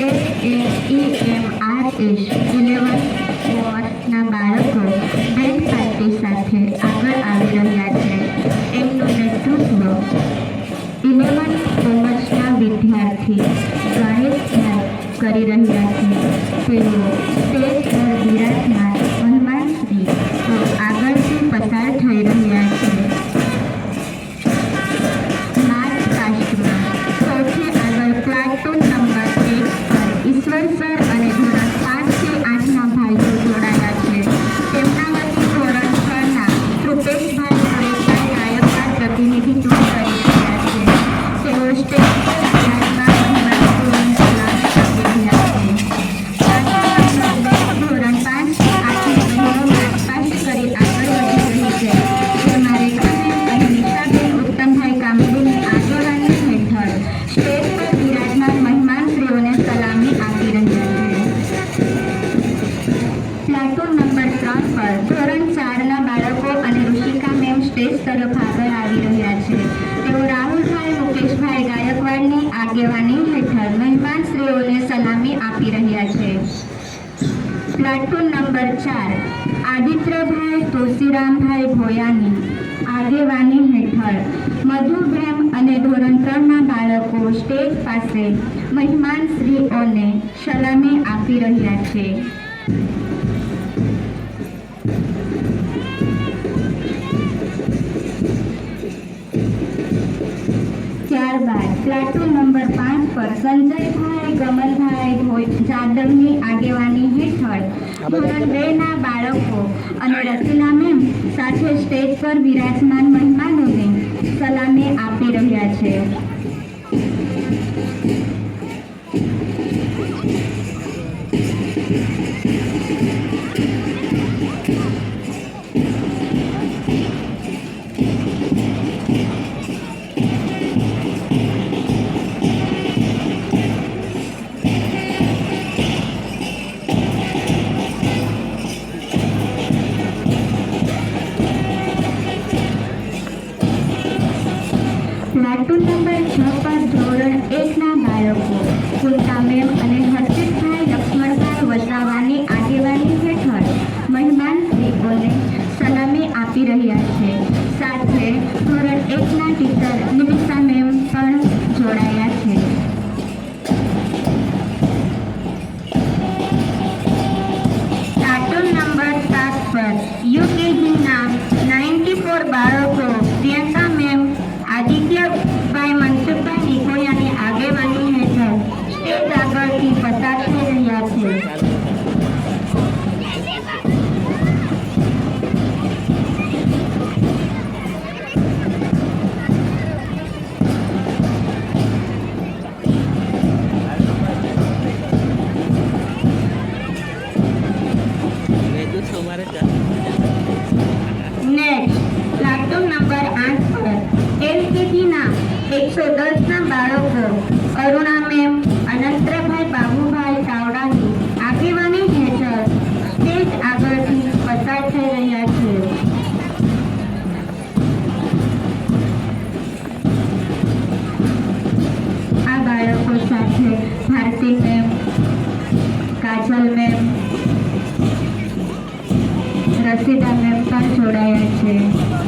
A M R S eleven કોમર્સના બાળકો band party સાથે આગળ આવી રહ્યા છે. એમનું નેતૃત્વ ઇલેવન કોમર્સના વિદ્યાર્થી ગણેશ કરી રહ્યા છે. તેઓ સ્ટેજ પર વિરાજમાન હનુમાન આગળથી પસાર થઈ રહ્યા ઈશ્વર સર અને મુકેશભાઈ ગાયકવાડની આગેવાની હેઠળ મહેમાનશ્રીઓને સલામી આપી રહ્યા છે. પ્લાટૂન નંબર ચાર, આદિત્યભાઈ તુલસીરામભાઈ ભોયાની આગેવાની હેઠળ મધુબ્રેમ અને ધોરણ ત્રણના બાળકો સ્ટેજ પાસે મહેમાનશ્રીઓને સલામી આપી રહ્યા છે. ત્યારબાદ પ્લાટૂન નંબર પાંચ પર સંજયભાઈ ગમનભાઈ ભોઈ જાદવની આગેવાની હેઠળ ધોરણ બે ના બાળકો અને રસીલા મેમ સાથે સ્ટેજ પર વિરાજમાન મહેમાનોને સલામી આપી રહ્યા છે. પ્લાટૂન નંબર છ પર ધોરણ એકના બાળકો, કુલતા મેમ અને હર્ષિતભાઈ લક્ષ્મણભાઈ વસાવાની આગેવાની હેઠળ મહેમાન શ્રીઓને સલામી આપી રહ્યા છે. સાથે ધોરણ એકના ટીચર નિમિષા મેમ પણ જોડાયા કાજલ મેમ રસીદા મેમ પણ જોડાયા છે